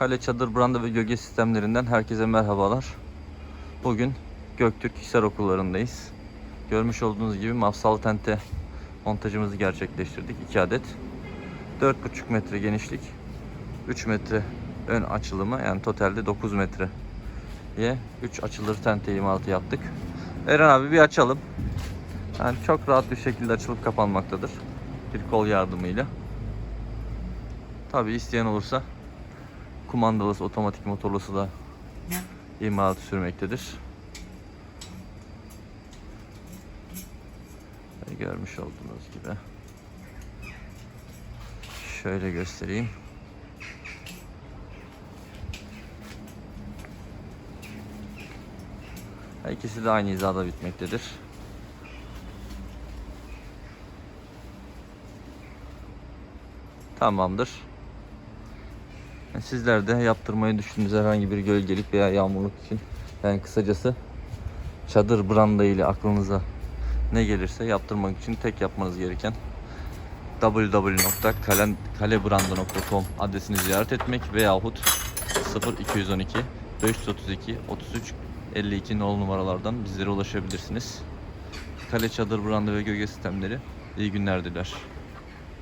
Kale Çadır Branda ve Gölge Sistemlerinden herkese merhabalar. Bugün Göktürk Hisar okullarındayız. Görmüş olduğunuz gibi mafsal tente montajımızı gerçekleştirdik. 2 adet. 4,5 metre genişlik, 3 metre ön açılımı yani totalde 9 metre diye 3 açılır tente imalatı yaptık. Eren abi bir açalım. Yani çok rahat bir şekilde açılıp kapanmaktadır. Bir kol yardımıyla. Tabi isteyen olursa kumandalısı otomatik motorlusu da imalatı sürmektedir. Ve Görmüş olduğunuz gibi. Şöyle göstereyim. İkisi de aynı hizada bitmektedir. Tamamdır. Sizler de yaptırmayı düşündüğünüz herhangi bir gölgelik veya yağmurluk için yani kısacası çadır branda ile aklınıza ne gelirse yaptırmak için tek yapmanız gereken www.kalebranda.com adresini ziyaret etmek veyahut 0212 532 33 52 nolu numaralardan bizlere ulaşabilirsiniz. Kale çadır branda ve gölge sistemleri iyi günler diler.